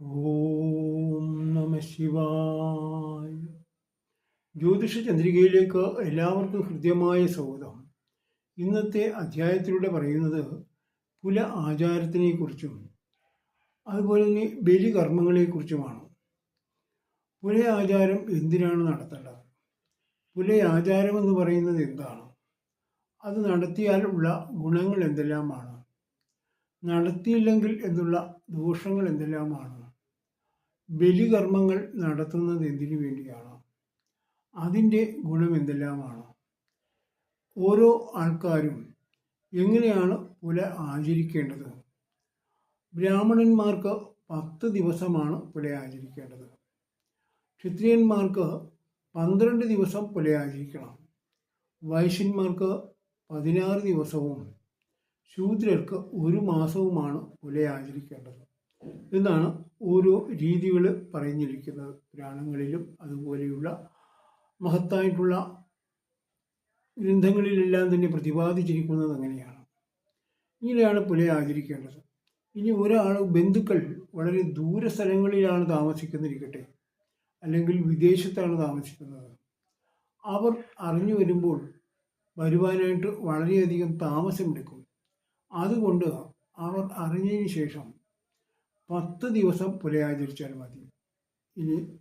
ഓം നമ ശിവായ. ജ്യോതിഷ ചന്ദ്രികയിലേക്ക് എല്ലാവർക്കും ഹൃദ്യമായ സ്വാഗതം. ഇന്നത്തെ അധ്യായത്തിലൂടെ പറയുന്നത് പുല ആചാരത്തിനെക്കുറിച്ചും അതുപോലെ തന്നെ ബലികർമ്മങ്ങളെക്കുറിച്ചുമാണ്. പുല ആചാരം എന്തിനാണ് നടത്തേണ്ടത്? പുല ആചാരം എന്ന് പറയുന്നത് എന്താണ്? അത് നടത്തിയാൽ ഉള്ള ഗുണങ്ങൾ എന്തെല്ലാമാണ്? നടത്തിയില്ലെങ്കിൽ എന്നുള്ള ദോഷങ്ങൾ എന്തെല്ലാമാണ്? ബലികർമ്മങ്ങൾ നടത്തുന്നത് എന്തിനു വേണ്ടിയാണ്? അതിന്റെ ഗുണം എന്തെല്ലാമാണ്? ഓരോ ആൾക്കാരും എങ്ങനെയാണ് പുല ആചരിക്കേണ്ടത്? ബ്രാഹ്മണന്മാർക്ക് പത്ത് ദിവസമാണ് പുല ആചരിക്കേണ്ടത്. ക്ഷത്രിയന്മാർക്ക് പന്ത്രണ്ട് ദിവസം പുല ആചരിക്കണം. വൈശ്യന്മാർക്ക് പതിനാറ് ദിവസവും ശൂദ്രർക്ക് ഒരു മാസവുമാണ് പുല ആചരിക്കേണ്ടത്. എന്നാണ് ഓരോ രീതികൾ പറഞ്ഞിരിക്കുന്നത് പുരാണങ്ങളിലും അതുപോലെയുള്ള മഹത്തായിട്ടുള്ള ഗ്രന്ഥങ്ങളിലെല്ലാം തന്നെ പ്രതിപാദിച്ചിരിക്കുന്നത് അങ്ങനെയാണ്. ഇങ്ങനെയാണ് പുലി ആചരിക്കേണ്ടത്. ഇനി ഒരാൾ ബന്ധുക്കൾ വളരെ ദൂര സ്ഥലങ്ങളിലാണ് താമസിക്കുന്നിരിക്കട്ടെ അല്ലെങ്കിൽ വിദേശത്താണ് താമസിക്കുന്നത് അവർ അറിഞ്ഞു വരുമ്പോൾ വരുവാനായിട്ട് വളരെയധികം താമസമെടുക്കും. അതുകൊണ്ട് അവർ അറിഞ്ഞതിന് ശേഷം പത്ത് ദിവസം പുലയാചരിച്ചാൽ മതി. ഇനി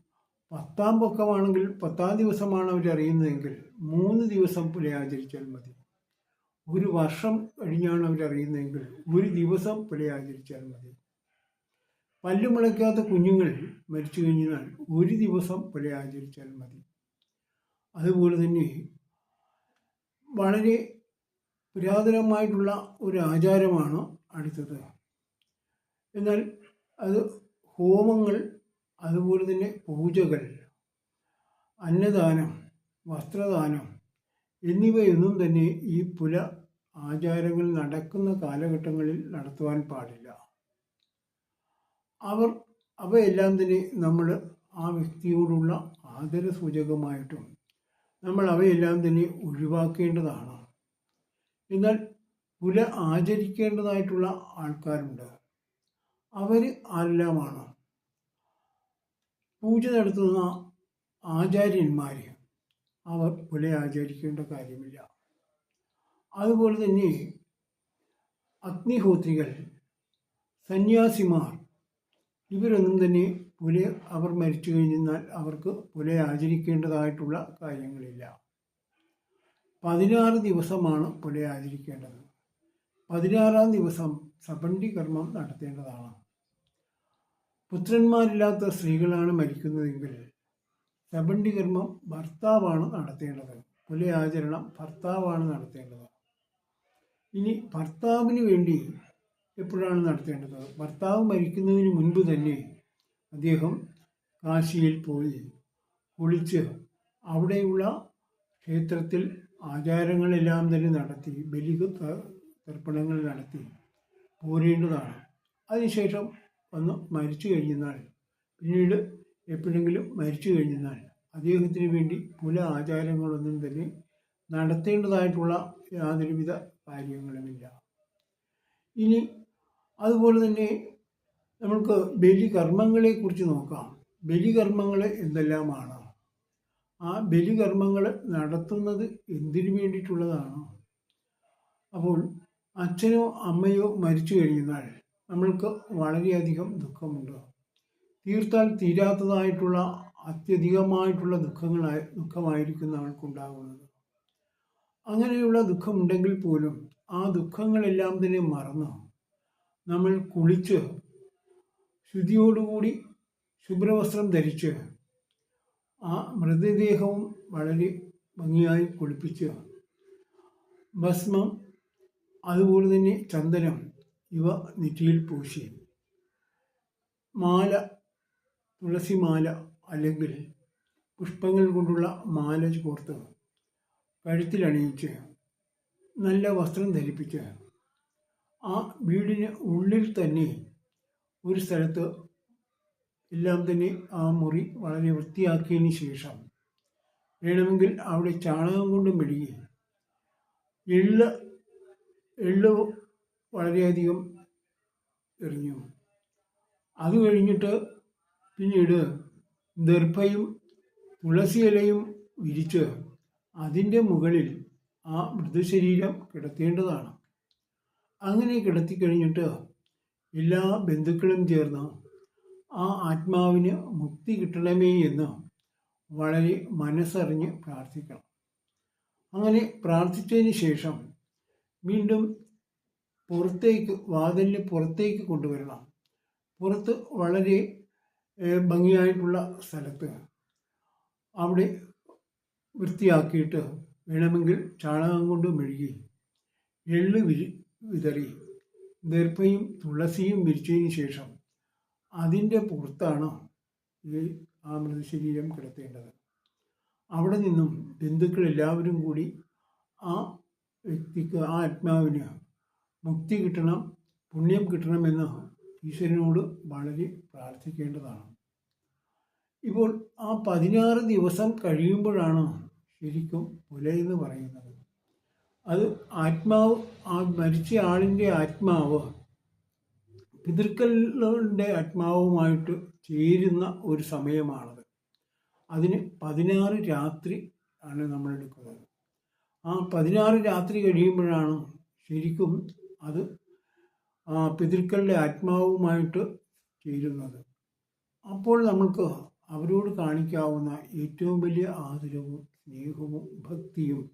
പത്താം പൊക്കമാണെങ്കിൽ പത്താം ദിവസമാണ് അവർ അറിയുന്നതെങ്കിൽ മൂന്ന് ദിവസം പുലയാചരിച്ചാൽ മതി. ഒരു വർഷം കഴിഞ്ഞാണ് അവർ അറിയുന്നതെങ്കിൽ ഒരു ദിവസം പുലയാചരിച്ചാൽ മതി. പല്ലു മുളയ്ക്കാത്ത കുഞ്ഞുങ്ങൾ മരിച്ചു കഴിഞ്ഞാൽ ഒരു ദിവസം പുലയാചരിച്ചാൽ മതി. അതുപോലെ തന്നെ വളരെ പുരാതനമായിട്ടുള്ള ഒരു ആചാരമാണ് അടുത്തത്. എന്നാൽ അത് ഹോമങ്ങൾ അതുപോലെ തന്നെ പൂജകൾ അന്നദാനം വസ്ത്രദാനം എന്നിവയൊന്നും തന്നെ ഈ പുല ആചാരങ്ങൾ നടക്കുന്ന കാലഘട്ടങ്ങളിൽ നടത്തുവാൻ പാടില്ല. അവർ അവയെല്ലാം തന്നെ നമ്മൾ ആ വ്യക്തിയോടുള്ള ആദര സൂചകമായിട്ടും നമ്മൾ അവയെല്ലാം തന്നെ ഒഴിവാക്കേണ്ടതാണ്. എന്നാൽ പുല ആചരിക്കേണ്ടതായിട്ടുള്ള ആൾക്കാരുണ്ട്. അവർ ആരെല്ലാമാണ്? പൂജ നടത്തുന്ന ആചാര്യന്മാർ അവർ പുല ആചരിക്കേണ്ട കാര്യമില്ല. അതുപോലെ തന്നെ അഗ്നിഹോത്രികൾ സന്യാസിമാർ ഇവരൊന്നും തന്നെ പുല അവർ മരിച്ചു കഴിഞ്ഞാൽ അവർക്ക് പുല ആചരിക്കേണ്ടതായിട്ടുള്ള കാര്യങ്ങളില്ല. പതിനാറ് ദിവസമാണ് പുല ആചരിക്കേണ്ടത്. പതിനാറാം ദിവസം സബണ്ടി കർമ്മം നടത്തേണ്ടതാണ്. പുത്രന്മാരില്ലാത്ത സ്ത്രീകളാണ് മരിക്കുന്നതെങ്കിൽ ശബണ്ടി കർമ്മം ഭർത്താവാണ് നടത്തേണ്ടത്. പുലയാചരണം ഭർത്താവാണ് നടത്തേണ്ടത്. ഇനി ഭർത്താവിന് വേണ്ടി എപ്പോഴാണ് നടത്തേണ്ടത്? ഭർത്താവ് മരിക്കുന്നതിന് മുൻപ് തന്നെ അദ്ദേഹം കാശിയിൽ പോയി കുളിച്ച് അവിടെയുള്ള ക്ഷേത്രത്തിൽ ആചാരങ്ങളെല്ലാം തന്നെ നടത്തി ബലി തർപ്പണങ്ങൾ നടത്തി പോരേണ്ടതാണ്. അതിനുശേഷം വന്ന് മരിച്ചു കഴിഞ്ഞാൽ. പിന്നീട് എപ്പോഴെങ്കിലും മരിച്ചു കഴിഞ്ഞാൽ. അദ്ദേഹത്തിന് വേണ്ടി പുല ആചാരങ്ങളൊന്നും തന്നെ നടത്തേണ്ടതായിട്ടുള്ള യാതൊരുവിധ കാര്യങ്ങളുമില്ല. ഇനി അതുപോലെ തന്നെ നമുക്ക് ബലികർമ്മങ്ങളെ കുറിച്ച് നോക്കാം. ബലികർമ്മങ്ങൾ എന്തെല്ലാമാണ്? ആ ബലികർമ്മങ്ങൾ നടത്തുന്നത് എന്തിനു വേണ്ടിയിട്ടുള്ളതാണ്? അപ്പോൾ അച്ഛനോ അമ്മയോ മരിച്ചു കഴിഞ്ഞാൽ നമ്മൾക്ക് വളരെയധികം ദുഃഖമുണ്ട്. തീർത്താൽ തീരാത്തതായിട്ടുള്ള അത്യധികമായിട്ടുള്ള ദുഃഖങ്ങളായി ദുഃഖമായിരിക്കും നമ്മൾക്കുണ്ടാകുന്നത് അങ്ങനെയുള്ള ദുഃഖമുണ്ടെങ്കിൽ പോലും ആ ദുഃഖങ്ങളെല്ലാം തന്നെ മറന്ന് നമ്മൾ കുളിച്ച് ശുദ്ധിയോടുകൂടി ശുഭ്രവസ്ത്രം ധരിച്ച് ആ മൃതദേഹവും വളരെ ഭംഗിയായി കുളിപ്പിച്ച് ഭസ്മം അതുപോലെ തന്നെ ചന്ദനം ഇവ നെറ്റിയിൽ പൂശി. മാല തുളസി മാല അല്ലെങ്കിൽ പുഷ്പങ്ങൾ കൊണ്ടുള്ള മാല കോർത്ത് കഴുത്തിലണിയിച്ച് നല്ല വസ്ത്രം ധരിപ്പിച്ച് ആ വീടിന് ഉള്ളിൽ തന്നെ ഒരു സ്ഥലത്ത് എല്ലാം തന്നെ ആ മുറി വളരെ വൃത്തിയാക്കിയതിന് ശേഷം വേണമെങ്കിൽ അവിടെ ചാണകം കൊണ്ട് മെഴുകി എള്ള് എള്ള് വളരെയധികം എറിഞ്ഞു. അത് കഴിഞ്ഞിട്ട് പിന്നീട് ദർഭയും തുളസിയിലയും വിരിച്ച് അതിന്റെ മുകളിൽ ആ മൃതശരീരം കിടത്തേണ്ടതാണ്. അങ്ങനെ കിടത്തി കഴിഞ്ഞിട്ട് എല്ലാ ബന്ധുക്കളും ചേർന്ന് ആ ആത്മാവിന് മുക്തി കിട്ടണമേ എന്ന് വളരെ മനസ്സറിഞ്ഞ് പ്രാർത്ഥിക്കണം. അങ്ങനെ പ്രാർത്ഥിച്ചതിന് ശേഷം വീണ്ടും പുറത്തേക്ക് വാതിലിന് പുറത്തേക്ക് കൊണ്ടുവരണം. പുറത്ത് വളരെ ഭംഗിയായിട്ടുള്ള സ്ഥലത്ത് അവിടെ വൃത്തിയാക്കിയിട്ട് വേണമെങ്കിൽ ചാണകം കൊണ്ട് മെഴുകി എള്ള് വിരി വിതറി ദർഭയും തുളസിയും വിരിച്ചതിന് ശേഷം അതിന്റെ പുറത്താണ് ഈ ആ മൃതശരീരം കിടത്തേണ്ടത്. അവിടെ നിന്നും ബന്ധുക്കൾ എല്ലാവരും കൂടി ആ വ്യക്തിക്ക് ആ ആത്മാവിന് മുക്തി കിട്ടണം പുണ്യം കിട്ടണമെന്ന് ഈശ്വരനോട് വളരെ പ്രാർത്ഥിക്കേണ്ടതാണ്. ഇപ്പോൾ ആ പതിനാറ് ദിവസം കഴിയുമ്പോഴാണ് ശരിക്കും പുല എന്ന് പറയുന്നത്. അത് ആത്മാവ് ആ മരിച്ച ആളിന്റെ ആത്മാവ് പിതൃക്കളുടെ ആത്മാവുമായിട്ട് ചേരുന്ന ഒരു സമയമാണത്. അതിന് പതിനാറ് രാത്രി ആണ് നമ്മൾ എടുക്കുന്നത് ആ പതിനാറ് രാത്രി കഴിയുമ്പോഴാണ് ശരിക്കും അത് ആ പിതൃക്കളുടെ ആത്മാവുമായിട്ട് ചേരുന്നത്. അപ്പോൾ നമുക്ക് അവരോട് കാണിക്കാവുന്ന ഏറ്റവും വലിയ ആദരവും സ്നേഹവും ഭക്തിയും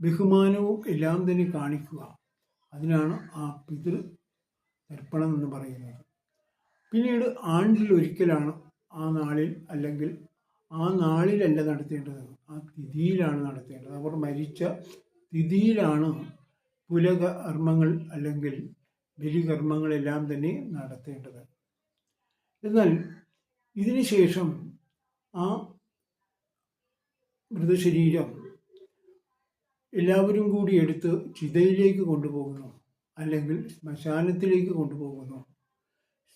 ബഹുമാനവും എല്ലാം തന്നെ കാണിക്കുക. അതിനാണ് ആ പിതൃ തർപ്പണം എന്ന് പറയുന്നത്. പിന്നീട് ആണ്ടിൽ ഒരിക്കലാണ് ആ നാളിൽ അല്ലെങ്കിൽ ആ നാളിലല്ല നടത്തേണ്ടത്. ആ തിഥിയിലാണ് നടത്തേണ്ടത്. അവർ മരിച്ച തിഥിയിലാണ് പുലകർമ്മങ്ങൾ അല്ലെങ്കിൽ ബലികർമ്മങ്ങളെല്ലാം തന്നെ നടത്തേണ്ടത്. എന്നാൽ ഇതിനുശേഷം ആ മൃതശരീരം എല്ലാവരും കൂടി എടുത്ത് ചിതയിലേക്ക് കൊണ്ടുപോകുന്നു അല്ലെങ്കിൽ ശ്മശാനത്തിലേക്ക് കൊണ്ടുപോകുന്നു.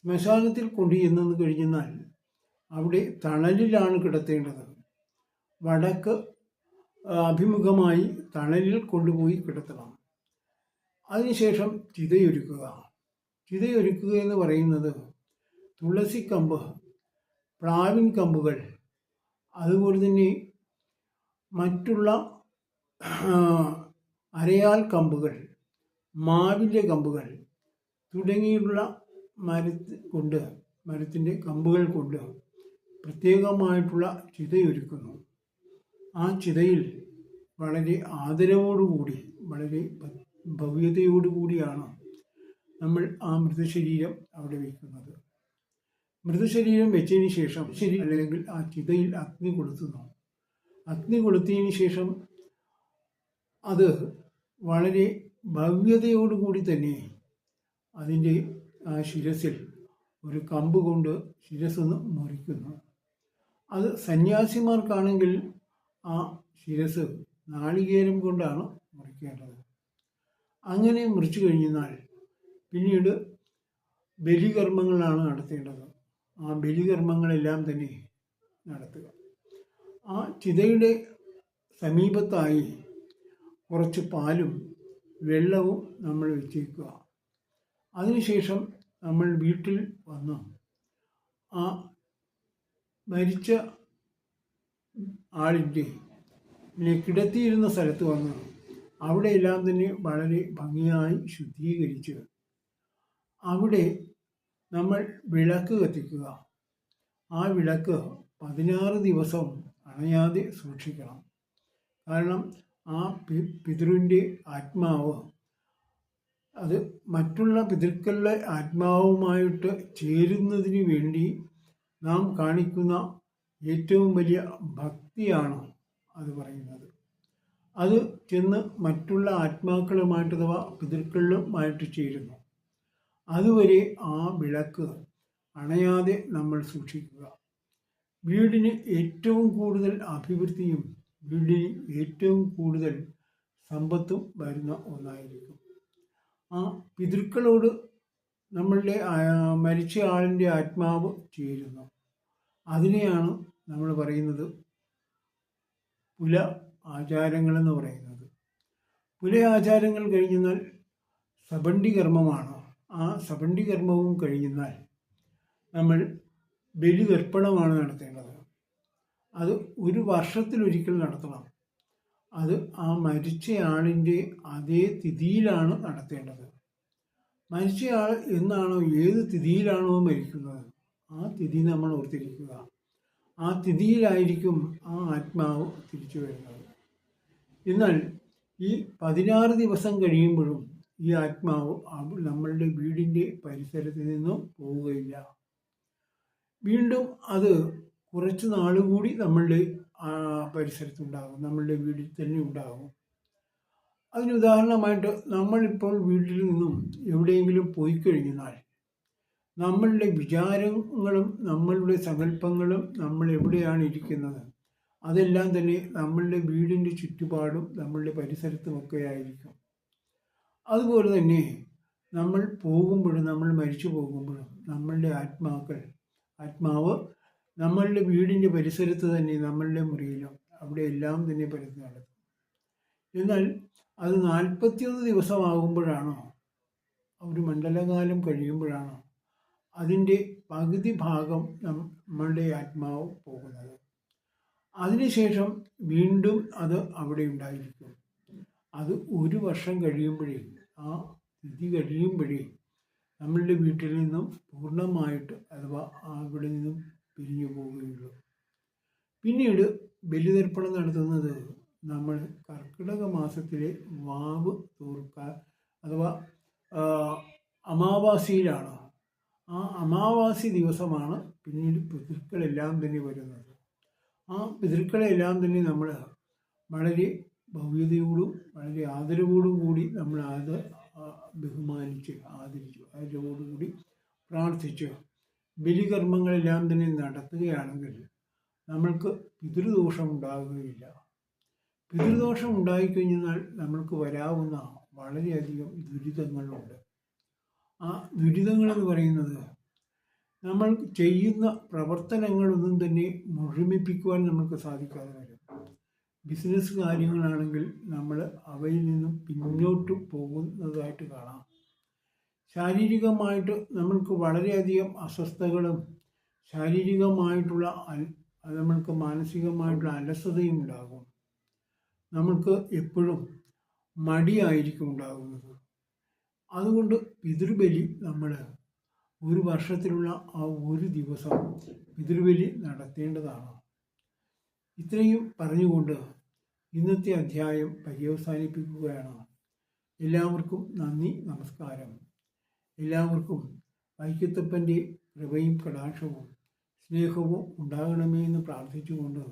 ശ്മശാനത്തിൽ കൊണ്ടുചെന്നു കഴിഞ്ഞാൽ അവിടെ തണലിലാണ് കിടത്തേണ്ടത്. വടക്ക് അഭിമുഖമായി തണലിൽ കൊണ്ടുപോയി കിടത്തണം. അതിനുശേഷം ചിതയൊരുക്കുക. ചിതയൊരുക്കുക എന്ന് പറയുന്നത് തുളസി തുളസിക്കമ്പ് പ്ലാവിൻ കമ്പുകൾ അതുപോലെ തന്നെ മറ്റുള്ള അരയാൽ കമ്പുകൾ മാവിന്റെ കമ്പുകൾ തുടങ്ങിയുള്ള മരത്ത് കൊണ്ട് മരത്തിന്റെ കമ്പുകൾ കൊണ്ട് പ്രത്യേകമായിട്ടുള്ള ചിതയൊരുക്കുന്നു. ആ ചിതയിൽ വളരെ ആദരവോടുകൂടി വളരെ ഭവ്യതയോടുകൂടിയാണ് നമ്മൾ ആ മൃതശരീരം അവിടെ വയ്ക്കുന്നത്. മൃതശരീരം വെച്ചതിന് ശേഷം ശരി. അല്ലെങ്കിൽ ആ ചിതയിൽ അഗ്നി കൊളുത്തുന്നു. അഗ്നി കൊളുത്തിയതിന് ശേഷം അത് വളരെ ഭവ്യതയോടുകൂടി തന്നെ അതിന്റെ ആ ശിരസിൽ ഒരു കമ്പ് കൊണ്ട് ശിരസൊന്ന് മുറിക്കുന്നു. അത് സന്യാസിമാർക്കാണെങ്കിൽ ആ ശിരസ് നാളികേരം കൊണ്ടാണ് മുറിക്കേണ്ടത്. അങ്ങനെ മുറിച്ചു കഴിഞ്ഞാൽ പിന്നീട് ബലികർമ്മങ്ങളാണ് നടത്തേണ്ടത്. ആ ബലികർമ്മങ്ങളെല്ലാം തന്നെ നടത്തുക. ആ ചിതയുടെ സമീപത്തായി കുറച്ച് പാലും വെള്ളവും നമ്മൾ വെച്ചേക്കുക. അതിനുശേഷം നമ്മൾ വീട്ടിൽ വന്ന്. ആ മരിച്ച ആളിന്റെ കിടത്തിയിരുന്ന സ്ഥലത്ത് വന്ന് അവിടെയെല്ലാം തന്നെ വളരെ ഭംഗിയായി ശുദ്ധീകരിച്ച് അവിടെ നമ്മൾ വിളക്ക് കത്തിക്കുക. ആ വിളക്ക് പതിനാറ് ദിവസം അണയാതെ സൂക്ഷിക്കണം. കാരണം ആ പി പിതൃവിന്റെ ആത്മാവ് അത് മറ്റുള്ള പിതൃക്കളുടെ ആത്മാവുമായിട്ട് ചേരുന്നതിന് വേണ്ടി നാം കാണിക്കുന്ന ഏറ്റവും വലിയ ഭക്തിയാണ് അത് പറയുന്നത്. അത് ചെന്ന് മറ്റുള്ള ആത്മാക്കളുമായിട്ട് അഥവാ പിതൃക്കളിലുമായിട്ട് ചേരുന്നു. അതുവരെ ആ വിളക്ക് അണയാതെ നമ്മൾ സൂക്ഷിക്കുക. വീടിന് ഏറ്റവും കൂടുതൽ അഭിവൃദ്ധിയും വീടിന് ഏറ്റവും കൂടുതൽ സമ്പത്തും വരുന്ന ഒന്നായിരിക്കും. ആ പിതൃക്കളോട് നമ്മളുടെ മരിച്ച ആളിന്റെ ആത്മാവ് ചേരുന്നു. അതിനെയാണ് നമ്മൾ പറയുന്നത് പുല ആചാരങ്ങളെന്ന് പറയുന്നത്. പുലയാചാരങ്ങൾ കഴിഞ്ഞാൽ സബണ്ടി കർമ്മമാണ് ആ സബണ്ടി കർമ്മവും കഴിഞ്ഞാൽ നമ്മൾ ബലിതർപ്പണമാണ് നടത്തേണ്ടത്. അത് ഒരു വർഷത്തിലൊരിക്കൽ നടത്തണം. അത് ആ മരിച്ചയാളിന്റെ അതേ തിഥിയിലാണ് നടത്തേണ്ടത്. മരിച്ചയാൾ എന്നാണോ ഏത് തിഥിയിലാണോ മരിക്കുന്നത്? ആ തിഥി നമ്മൾ ഓർത്തിരിക്കുക. ആ തിഥിയിലായിരിക്കും ആ ആത്മാവ് തിരിച്ചു വരുന്നത്. എന്നാൽ ഈ പതിനാറ് ദിവസം കഴിയുമ്പോഴും ഈ ആത്മാവ് നമ്മളുടെ വീടിന്റെ പരിസരത്ത് നിന്നും പോവുകയില്ല. വീണ്ടും അത് കുറച്ച് നാളുകൂടി നമ്മളുടെ ആ, പരിസരത്തുണ്ടാകും. നമ്മളുടെ വീട്ടിൽ തന്നെ ഉണ്ടാകും. അതിന് ഉദാഹരണമായിട്ട് നമ്മളിപ്പോൾ വീട്ടിൽ നിന്നും എവിടെയെങ്കിലും പോയി കഴിഞ്ഞാൽ നമ്മളുടെ വിചാരങ്ങളും നമ്മളുടെ സങ്കല്പങ്ങളും നമ്മൾ എവിടെയാണ് ഇരിക്കുന്നത്? അതെല്ലാം തന്നെ നമ്മളുടെ വീടിന്റെ ചുറ്റുപാടും നമ്മളുടെ പരിസരത്തുമൊക്കെ ആയിരിക്കും. അതുപോലെ തന്നെ നമ്മൾ പോകുമ്പോഴും നമ്മൾ മരിച്ചു പോകുമ്പോഴും നമ്മളുടെ ആത്മാക്കൾ ആത്മാവ് നമ്മളുടെ വീടിന്റെ പരിസരത്ത് തന്നെ നമ്മളുടെ മുറിയിലും അവിടെ എല്ലാം തന്നെ പരത്തി നടക്കും. എന്നാൽ അത് നാൽപ്പത്തിയൊന്ന് ദിവസമാകുമ്പോഴാണോ? ഒരു മണ്ഡലകാലം കഴിയുമ്പോഴാണോ? അതിന്റെ പകുതി ഭാഗം നമ്മളുടെ ആത്മാവ് പോകുന്നത്. അതിനുശേഷം വീണ്ടും അത് അവിടെ ഉണ്ടായിരിക്കും. അത് ഒരു വർഷം കഴിയുമ്പോഴേ ആ തിഥി കഴിയുമ്പോഴേ നമ്മളുടെ വീട്ടിൽ നിന്നും പൂർണമായിട്ട് അഥവാ അവിടെ നിന്നും പിരിഞ്ഞു പോവുകയുള്ളൂ. പിന്നീട് ബലിതർപ്പണം നടത്തുന്നത് നമ്മൾ കർക്കിടക മാസത്തിലെ വാവ് തോർക്ക അഥവാ അമാവാസിയിലാണ്. ആ അമാവാസി ദിവസമാണ് പിന്നീട് പിതൃക്കളെല്ലാം തന്നെ വരുന്നത്. ആ പിതൃക്കളെല്ലാം തന്നെ നമ്മൾ വളരെ ഭവ്യതയോടും വളരെ ആദരവോടും കൂടി നമ്മൾ അത് ബഹുമാനിച്ച് ആദരിച്ചു. ആദരവോടുകൂടി പ്രാർത്ഥിച്ച്. ബലികർമ്മങ്ങളെല്ലാം തന്നെ നടത്തുകയാണെങ്കിൽ നമ്മൾക്ക് പിതൃദോഷം ഉണ്ടാകുകയില്ല. പിതൃദോഷം ഉണ്ടായിക്കഴിഞ്ഞാൽ നമ്മൾക്ക് വരാവുന്ന വളരെയധികം ദുരിതങ്ങളുണ്ട്. ആ ദുരിതങ്ങളെന്ന് പറയുന്നത് നമ്മൾ ചെയ്യുന്ന പ്രവർത്തനങ്ങളൊന്നും തന്നെ മുഴുമിപ്പിക്കുവാൻ നമുക്ക് സാധിക്കാതെ വരും. ബിസിനസ് കാര്യങ്ങളാണെങ്കിൽ നമ്മൾ അവയിൽ നിന്നും പിന്നോട്ട് പോകുന്നതായിട്ട് കാണാം. ശാരീരികമായിട്ട് നമ്മൾക്ക് വളരെയധികം അസ്വസ്ഥതകളും ശാരീരികമായിട്ടുള്ള നമ്മൾക്ക് മാനസികമായിട്ടുള്ള അലസതയും ഉണ്ടാകും. നമ്മൾക്ക് എപ്പോഴും മടിയായിരിക്കും ഉണ്ടാകുന്നത്. അതുകൊണ്ട് പിതൃബലി നമ്മൾ ഒരു വർഷത്തിലുള്ള ആ ഒരു ദിവസം പിതൃബലി നടത്തേണ്ടതാണ്. ഇത്രയും പറഞ്ഞുകൊണ്ട് ഇന്നത്തെ അധ്യായം പര്യവസാനിപ്പിക്കുകയാണ്. എല്ലാവർക്കും നന്ദി നമസ്കാരം. എല്ലാവർക്കും വൈക്കത്തപ്പന്റെ കൃപയും കടാക്ഷവും സ്നേഹവും ഉണ്ടാകണമേ എന്ന് പ്രാർത്ഥിച്ചുകൊണ്ട്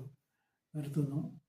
നിർത്തുന്നു.